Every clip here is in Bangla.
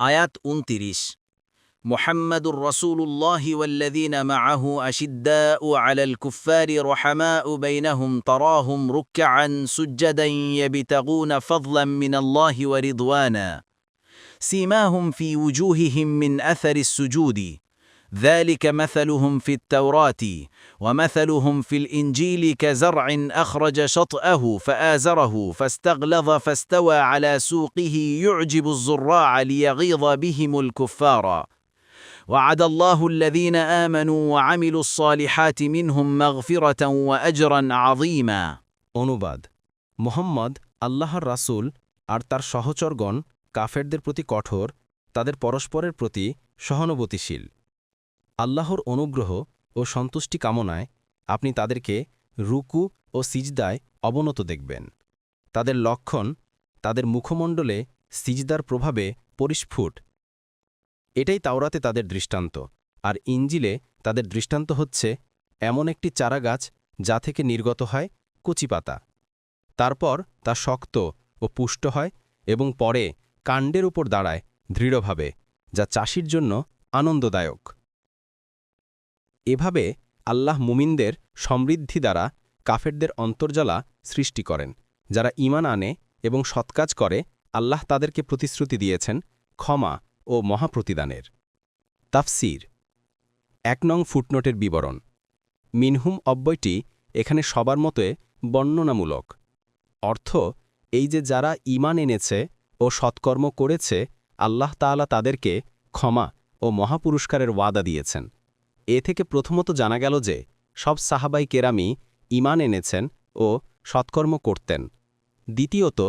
آيات 29 محمد رسول الله والذين معه أشداء على الكفار رحماء بينهم تراهم ركعا سجدا يبتغون فضلا من الله ورضوانا. سيماهم في وجوههم من أثر السجود. ذلك مثلهم في التوراة ومثلهم في الإنجيل كزرع أخرج شطأه فآزره فاستغلظ فاستوى على سوقه يعجب الزراع ليغيظ بهم الكفار وعد الله الذين آمنوا وعملوا الصالحات منهم مغفرة وأجرا عظيما অনুবাদ মোহাম্মদ আল্লাহর রাসূল আর তার সহচরগণ কাফেরদের প্রতি কঠোর তাদের পরস্পরের প্রতি সহানুভূতিশীল আল্লাহর অনুগ্রহ ও সন্তুষ্টি কামনায় আপনি তাদেরকে রুকু ও সিজদায় অবনত দেখবেন। তাদের লক্ষণ তাদের মুখমণ্ডলে সিজদার প্রভাবে পরিস্ফুট। এটাই তাওরাতে তাদের দৃষ্টান্ত, আর ইঞ্জিলে তাদের দৃষ্টান্ত হচ্ছে এমন একটি চারাগাছ যা থেকে নির্গত হয় কচি পাতা। তারপর তা শক্ত ও পুষ্ট হয় এবং পরে কাণ্ডের উপর দাঁড়ায় দৃঢ়ভাবে, যা চাষির জন্য আনন্দদায়ক। এভাবে আল্লাহ মুমিনদের সমৃদ্ধি দ্বারা কাফেরদের অন্তর্জলা সৃষ্টি করেন। যারা ঈমান আনে এবং সৎকাজ করে, আল্লাহ তাদেরকে প্রতিশ্রুতি দিয়েছেন ক্ষমা ও মহাপ্রতিদানের। তাফসির, এক নং ফুটনোটের বিবরণ। মিনহুম অব্যয়টি এখানে সবার মতে বর্ণনামূলক। অর্থ, এই যে যারা ঈমান এনেছে ও সৎকর্ম করেছে, আল্লাহ তাআলা তাদেরকে ক্ষমা ও মহাপুরস্কারের ওয়াদা দিয়েছেন। এ থেকে প্রথমত জানা গেল যে সব সাহাবাই কেরামি ঈমান এনেছেন ও সৎকর্ম করতেন। দ্বিতীয়ত,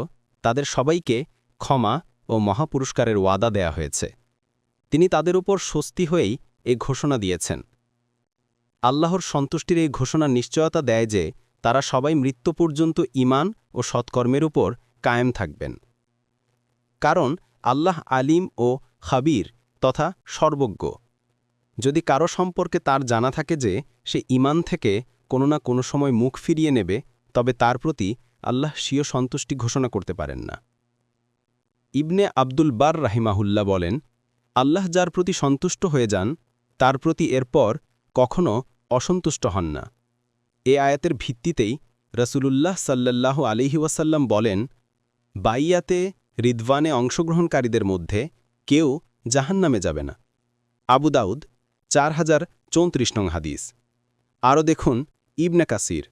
তাদের সবাইকে ক্ষমা ও মহাপুরস্কারের ওয়াদা দেয়া হয়েছে। তিনি তাদের উপর স্বস্তি হয়েই এ ঘোষণা দিয়েছেন। আল্লাহর সন্তুষ্টির এই ঘোষণা নিশ্চয়তা দেয় যে তারা সবাই মৃত্যু পর্যন্ত ঈমান ও সৎকর্মের উপর কায়েম থাকবেন। কারণ আল্লাহ আলিম ও খাবির তথা সর্বজ্ঞ। যদি কারও সম্পর্কে তার জানা থাকে যে সে ঈমান থেকে কোনো না কোনো সময় মুখ ফিরিয়ে নেবে, তবে তার প্রতি আল্লাহ স্বীয় সন্তুষ্টি ঘোষণা করতে পারেন না। ইবনে আব্দুল বার রাহিমাহুল্লা বলেন, আল্লাহ যার প্রতি সন্তুষ্ট হয়ে যান, তার প্রতি এরপর কখনও অসন্তুষ্ট হন না। এ আয়াতের ভিত্তিতেই রসুলুল্লাহ সাল্লাল্লাহ আলিহি ওয়াসাল্লাম বলেন, বাইয়াতে রিদওয়ানে অংশগ্রহণকারীদের মধ্যে কেউ জাহান্নামে যাবে না। আবু দাউদ চার হাজার চৌত্রিশ নং হাদিস। আরও দেখুন ইবনে কাসির।